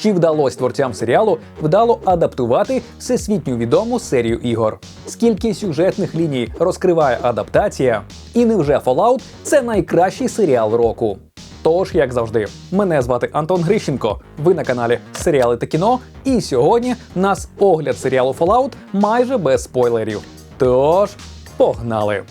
Чи вдалося творцям серіалу вдало адаптувати всесвітньо відому серію ігор? Скільки сюжетних ліній розкриває адаптація? І невже Fallout – це найкращий серіал року? Тож, як завжди, мене звати Антон Грищенко. Ви на каналі Серіали та кіно. І сьогодні нас огляд серіалу Fallout майже без спойлерів. Тож, погнали!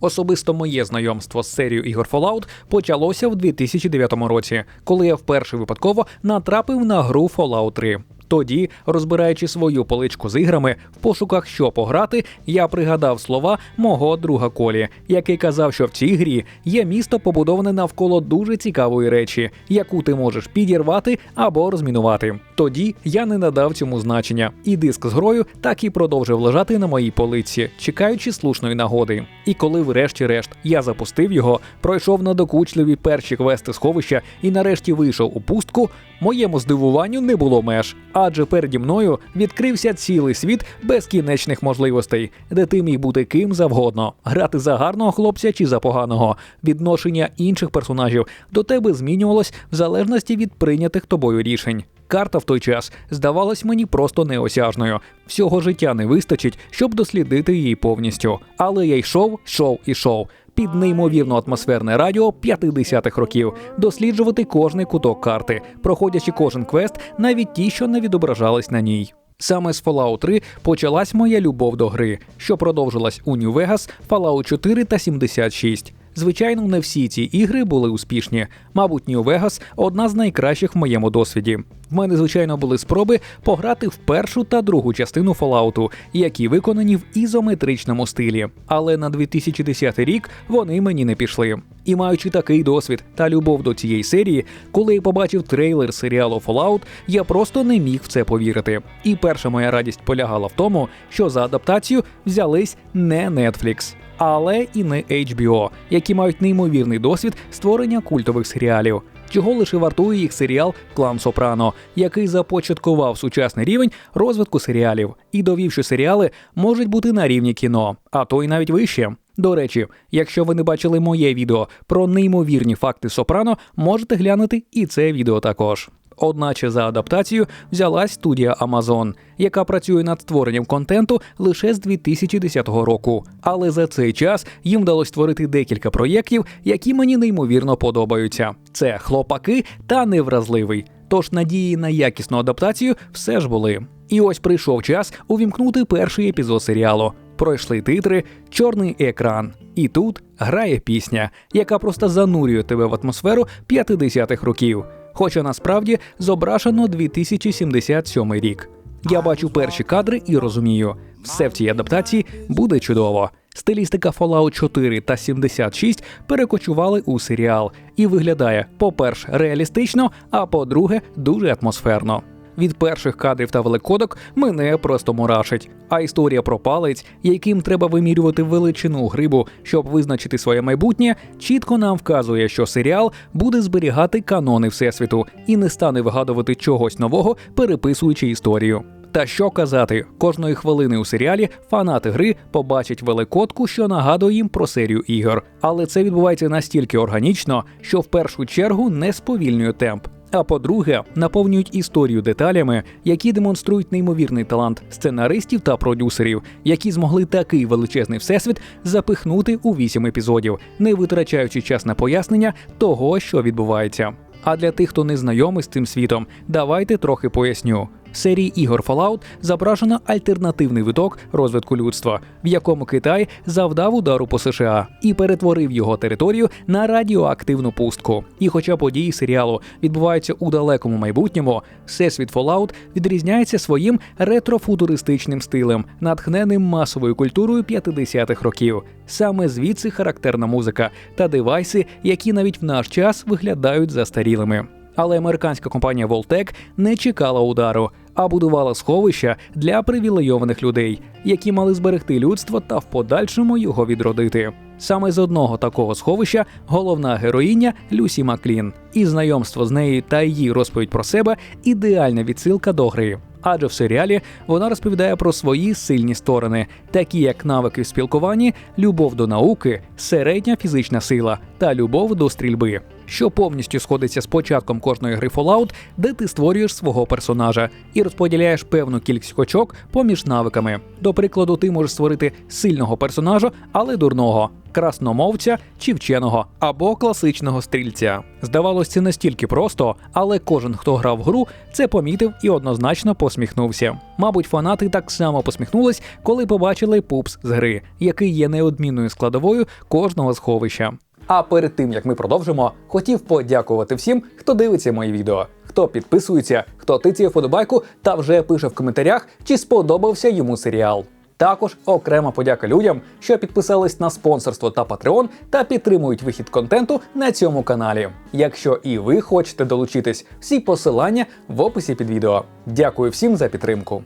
Особисто моє знайомство з серією ігор Fallout почалося в 2009 році, коли я вперше випадково натрапив на гру Fallout 3. Тоді, розбираючи свою поличку з іграми в пошуках, що пограти, я пригадав слова мого друга Колі, який казав, що в цій грі є місто побудоване навколо дуже цікавої речі, яку ти можеш підірвати або розмінувати. Тоді я не надав цьому значення, і диск з грою так і продовжив лежати на моїй полиці, чекаючи слушної нагоди. І коли, врешті-решт, я запустив його, пройшов надокучливі перші квести сховища і нарешті вийшов у пустку, моєму здивуванню не було меж адже переді мною відкрився цілий світ безкінечних можливостей, де ти міг бути ким завгодно, грати за гарного хлопця чи за поганого. Відношення інших персонажів до тебе змінювалось в залежності від прийнятих тобою рішень. Карта в той час здавалась мені просто неосяжною. Всього життя не вистачить, щоб дослідити її повністю. Але я йшов, йшов і йшов під неймовірно атмосферне радіо 50-х років, досліджувати кожний куток карти, проходячи кожен квест, навіть ті, що не відображались на ній. Саме з Fallout 3 почалась моя любов до гри, що продовжилась у New Vegas, Fallout 4 та 76. Звичайно, не всі ці ігри були успішні. Мабуть, New Vegas – одна з найкращих в моєму досвіді. В мене, звичайно, були спроби пограти в першу та другу частину Fallout, які виконані в ізометричному стилі. Але на 2010 рік вони мені не пішли. І маючи такий досвід та любов до цієї серії, коли я побачив трейлер серіалу Fallout, я просто не міг в це повірити. І перша моя радість полягала в тому, що за адаптацію взялись не Netflix але і не HBO, які мають неймовірний досвід створення культових серіалів. Чого лише вартує їх серіал Клан Сопрано, який започаткував сучасний рівень розвитку серіалів і довів, що серіали можуть бути на рівні кіно, а то й навіть вище. До речі, якщо ви не бачили моє відео про неймовірні факти Сопрано, можете глянути і це відео також. Одначе за адаптацію взялась студія Amazon, яка працює над створенням контенту лише з 2010 року. Але за цей час їм вдалося створити декілька проєктів, які мені неймовірно подобаються. Це хлопаки та невразливий. Тож надії на якісну адаптацію все ж були. І ось прийшов час увімкнути перший епізод серіалу. Пройшли титри, чорний екран. І тут грає пісня, яка просто занурює тебе в атмосферу 50-х років хоча насправді зображено 2077 рік. Я бачу перші кадри і розумію, все в цій адаптації буде чудово. Стилістика Fallout 4 та 76 перекочували у серіал і виглядає, по-перше, реалістично, а по-друге, дуже атмосферно. Від перших кадрів та великодок мене просто мурашить. А історія про палець, яким треба вимірювати величину грибу, щоб визначити своє майбутнє, чітко нам вказує, що серіал буде зберігати канони всесвіту і не стане вигадувати чогось нового, переписуючи історію. Та що казати, кожної хвилини у серіалі фанати гри побачать великодку, що нагадує їм про серію ігор. Але це відбувається настільки органічно, що в першу чергу не сповільнює темп. А по-друге, наповнюють історію деталями, які демонструють неймовірний талант сценаристів та продюсерів, які змогли такий величезний всесвіт запихнути у вісім епізодів, не витрачаючи час на пояснення того, що відбувається. А для тих, хто не знайомий з цим світом, давайте трохи поясню серії ігор Fallout зображено альтернативний виток розвитку людства, в якому Китай завдав удару по США і перетворив його територію на радіоактивну пустку. І, хоча події серіалу відбуваються у далекому майбутньому, всесвіт Fallout відрізняється своїм ретрофутуристичним стилем, натхненим масовою культурою 50-х років. Саме звідси характерна музика та девайси, які навіть в наш час виглядають застарілими. Але американська компанія Voltec не чекала удару, а будувала сховища для привілейованих людей, які мали зберегти людство та в подальшому його відродити. Саме з одного такого сховища головна героїня Люсі Маклін, і знайомство з нею та її розповідь про себе ідеальна відсилка до гри. Адже в серіалі вона розповідає про свої сильні сторони, такі як навики в спілкуванні, любов до науки, середня фізична сила та любов до стрільби. Що повністю сходиться з початком кожної гри Fallout, де ти створюєш свого персонажа і розподіляєш певну кількість очок поміж навиками. До прикладу, ти можеш створити сильного персонажа, але дурного. Красномовця чи вченого або класичного стрільця. Здавалось, це настільки просто, але кожен, хто грав гру, це помітив і однозначно посміхнувся. Мабуть, фанати так само посміхнулись, коли побачили пупс з гри, який є неодмінною складовою кожного сховища. А перед тим як ми продовжимо, хотів подякувати всім, хто дивиться мої відео, хто підписується, хто тицяє вподобайку та вже пише в коментарях, чи сподобався йому серіал. Також окрема подяка людям, що підписались на спонсорство та Patreon та підтримують вихід контенту на цьому каналі. Якщо і ви хочете долучитись, всі посилання в описі під відео. Дякую всім за підтримку.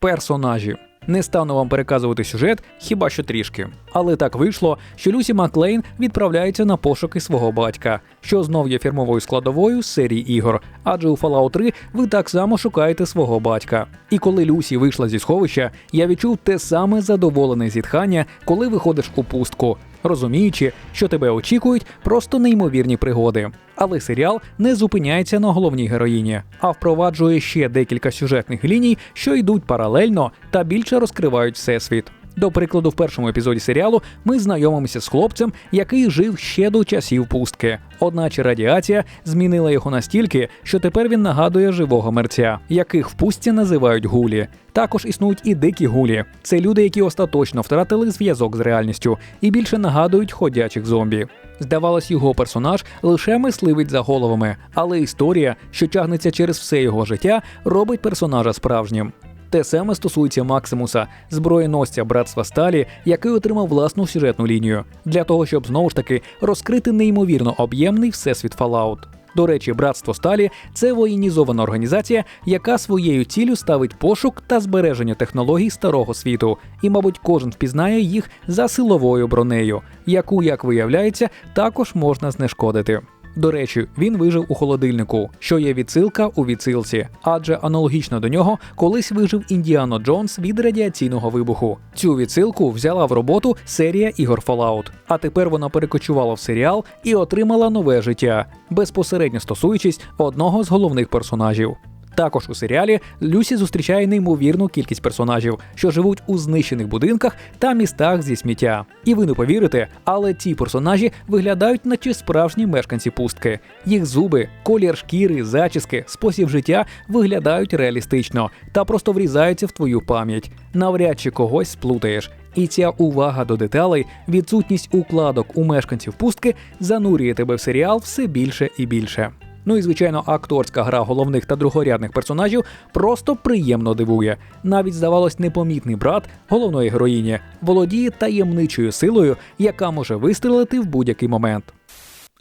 Персонажі. Не стану вам переказувати сюжет, хіба що трішки. Але так вийшло, що Люсі Маклейн відправляється на пошуки свого батька, що знов є фірмовою складовою серії ігор. Адже у Fallout 3 ви так само шукаєте свого батька. І коли Люсі вийшла зі сховища, я відчув те саме задоволене зітхання, коли виходиш у пустку розуміючи, що тебе очікують просто неймовірні пригоди. Але серіал не зупиняється на головній героїні, а впроваджує ще декілька сюжетних ліній, що йдуть паралельно та більше розкривають всесвіт. До прикладу, в першому епізоді серіалу ми знайомимося з хлопцем, який жив ще до часів пустки. Одначе радіація змінила його настільки, що тепер він нагадує живого мерця, яких в пустці називають гулі. Також існують і дикі гулі. Це люди, які остаточно втратили зв'язок з реальністю і більше нагадують ходячих зомбі. Здавалось, його персонаж лише мисливить за головами, але історія, що тягнеться через все його життя, робить персонажа справжнім. Те саме стосується Максимуса, зброєносця братства Сталі, який отримав власну сюжетну лінію, для того, щоб знову ж таки розкрити неймовірно об'ємний всесвіт Fallout. До речі, братство Сталі це воєнізована організація, яка своєю ціллю ставить пошук та збереження технологій старого світу, і, мабуть, кожен впізнає їх за силовою бронею, яку, як виявляється, також можна знешкодити. До речі, він вижив у холодильнику, що є відсилка у відсилці, адже аналогічно до нього колись вижив Індіано Джонс від радіаційного вибуху. Цю відсилку взяла в роботу серія ігор Fallout, а тепер вона перекочувала в серіал і отримала нове життя, безпосередньо стосуючись одного з головних персонажів. Також у серіалі Люсі зустрічає неймовірну кількість персонажів, що живуть у знищених будинках та містах зі сміття. І ви не повірите, але ці персонажі виглядають, наче справжні мешканці пустки. Їх зуби, колір шкіри, зачіски, спосіб життя виглядають реалістично та просто врізаються в твою пам'ять. Навряд чи когось сплутаєш. І ця увага до деталей, відсутність укладок у мешканців пустки занурює тебе в серіал все більше і більше. Ну і звичайно, акторська гра головних та другорядних персонажів просто приємно дивує. Навіть здавалось, непомітний брат головної героїні володіє таємничою силою, яка може вистрелити в будь-який момент.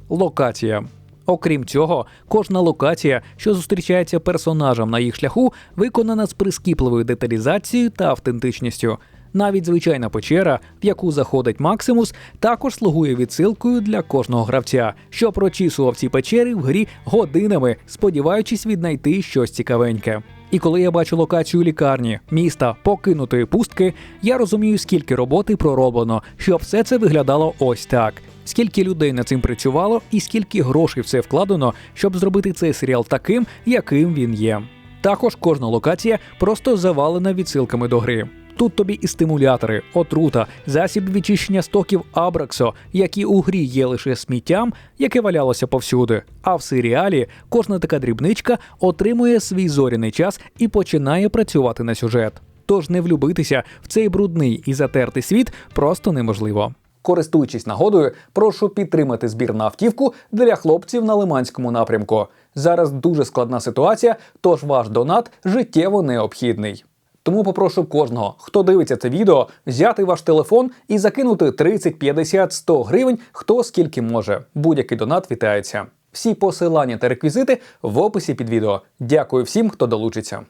Локація. Окрім цього, кожна локація, що зустрічається персонажам на їх шляху, виконана з прискіпливою деталізацією та автентичністю. Навіть звичайна печера, в яку заходить Максимус, також слугує відсилкою для кожного гравця, що прочісував ці печери в грі годинами, сподіваючись віднайти щось цікавеньке. І коли я бачу локацію лікарні, міста, покинутої пустки, я розумію, скільки роботи пророблено, щоб все це виглядало ось так. Скільки людей над цим працювало, і скільки грошей в це вкладено, щоб зробити цей серіал таким, яким він є. Також кожна локація просто завалена відсилками до гри. Тут тобі і стимулятори, отрута, засіб відчищення стоків Абраксо, які у грі є лише сміттям, яке валялося повсюди. А в серіалі кожна така дрібничка отримує свій зоряний час і починає працювати на сюжет. Тож не влюбитися в цей брудний і затертий світ просто неможливо. Користуючись нагодою, прошу підтримати збір на автівку для хлопців на Лиманському напрямку. Зараз дуже складна ситуація, тож ваш донат життєво необхідний. Тому попрошу кожного, хто дивиться це відео, взяти ваш телефон і закинути 30, 50, 100 гривень, хто скільки може. Будь-який донат вітається. Всі посилання та реквізити в описі під відео. Дякую всім, хто долучиться.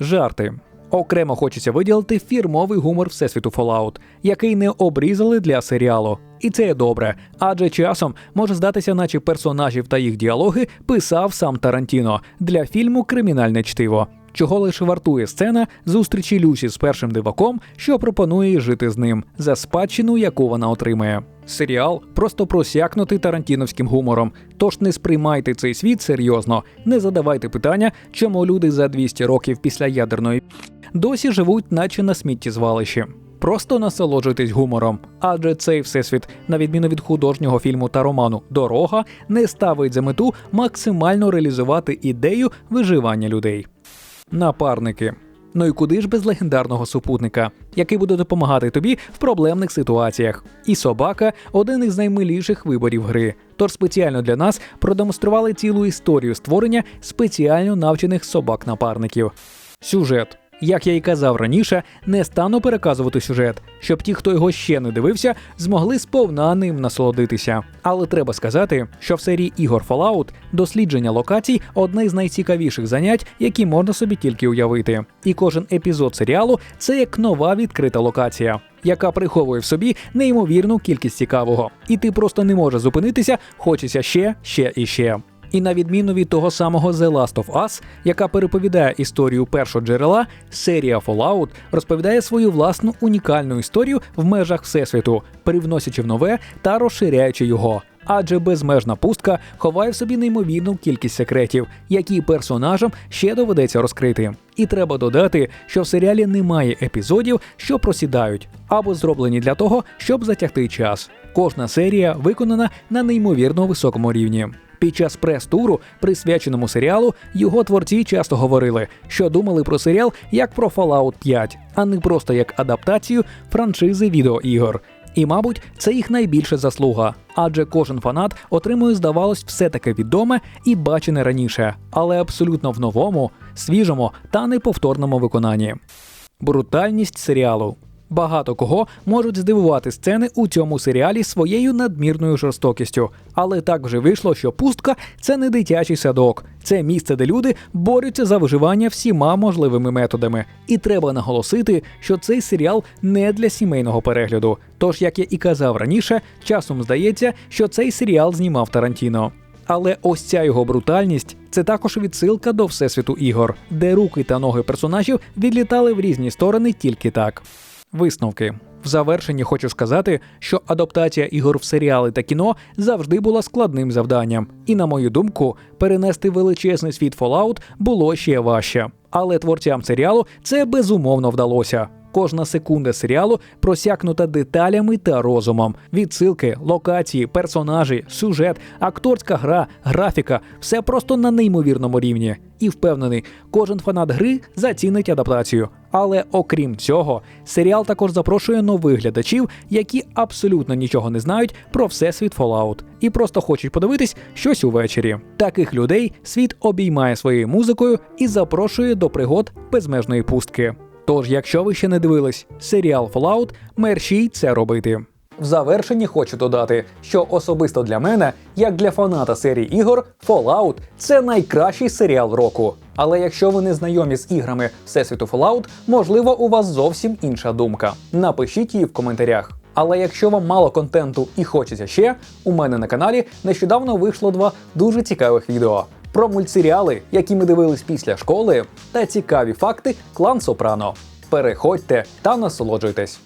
Жарти. Окремо хочеться виділити фірмовий гумор всесвіту Fallout, який не обрізали для серіалу. І це добре, адже часом може здатися, наче персонажів та їх діалоги писав сам Тарантіно для фільму Кримінальне чтиво. Чого лише вартує сцена зустрічі Люсі з першим диваком, що пропонує жити з ним за спадщину, яку вона отримає. Серіал просто просякнутий тарантіновським гумором. Тож не сприймайте цей світ серйозно, не задавайте питання, чому люди за 200 років після ядерної досі живуть, наче на сміттєзвалищі. Просто насолоджуйтесь гумором, адже цей всесвіт, на відміну від художнього фільму та роману Дорога, не ставить за мету максимально реалізувати ідею виживання людей. Напарники. Ну і куди ж без легендарного супутника, який буде допомагати тобі в проблемних ситуаціях. І собака один із наймиліших виборів гри. Тож спеціально для нас продемонстрували цілу історію створення спеціально навчених собак-напарників. Сюжет. Як я і казав раніше, не стану переказувати сюжет, щоб ті, хто його ще не дивився, змогли сповна ним насолодитися. Але треба сказати, що в серії ігор Fallout дослідження локацій одне з найцікавіших занять, які можна собі тільки уявити. І кожен епізод серіалу це як нова відкрита локація. Яка приховує в собі неймовірну кількість цікавого, і ти просто не можеш зупинитися, хочеться ще, ще і ще. І на відміну від того самого The Last of Us, яка переповідає історію першого джерела, серія Fallout розповідає свою власну унікальну історію в межах всесвіту, привносячи в нове та розширяючи його. Адже безмежна пустка ховає в собі неймовірну кількість секретів, які персонажам ще доведеться розкрити. І треба додати, що в серіалі немає епізодів, що просідають, або зроблені для того, щоб затягти час. Кожна серія виконана на неймовірно високому рівні. Під час прес-туру, присвяченому серіалу, його творці часто говорили, що думали про серіал як про Fallout 5, а не просто як адаптацію франшизи відеоігор. І, мабуть, це їх найбільша заслуга, адже кожен фанат отримує, здавалось, все таке відоме і бачене раніше, але абсолютно в новому, свіжому та неповторному виконанні. Брутальність серіалу. Багато кого можуть здивувати сцени у цьому серіалі своєю надмірною жорстокістю. Але так вже вийшло, що пустка це не дитячий садок, це місце, де люди борються за виживання всіма можливими методами. І треба наголосити, що цей серіал не для сімейного перегляду. Тож, як я і казав раніше, часом здається, що цей серіал знімав Тарантіно. Але ось ця його брутальність це також відсилка до всесвіту ігор, де руки та ноги персонажів відлітали в різні сторони тільки так. Висновки. В завершенні хочу сказати, що адаптація ігор в серіали та кіно завжди була складним завданням, і, на мою думку, перенести величезний світ Fallout було ще важче. Але творцям серіалу це безумовно вдалося. Кожна секунда серіалу просякнута деталями та розумом. Відсилки, локації, персонажі, сюжет, акторська гра, графіка все просто на неймовірному рівні. І впевнений, кожен фанат гри зацінить адаптацію. Але окрім цього, серіал також запрошує нових глядачів, які абсолютно нічого не знають про всесвіт Fallout і просто хочуть подивитись щось увечері. Таких людей світ обіймає своєю музикою і запрошує до пригод безмежної пустки. Тож, якщо ви ще не дивились серіал Fallout, мерщій це робити. В завершенні хочу додати, що особисто для мене, як для фаната серії ігор, Fallout – це найкращий серіал року. Але якщо ви не знайомі з іграми Всесвіту Fallout, можливо, у вас зовсім інша думка. Напишіть її в коментарях. Але якщо вам мало контенту і хочеться ще, у мене на каналі нещодавно вийшло два дуже цікавих відео про мультсеріали, які ми дивились після школи, та цікаві факти клан Сопрано. Переходьте та насолоджуйтесь.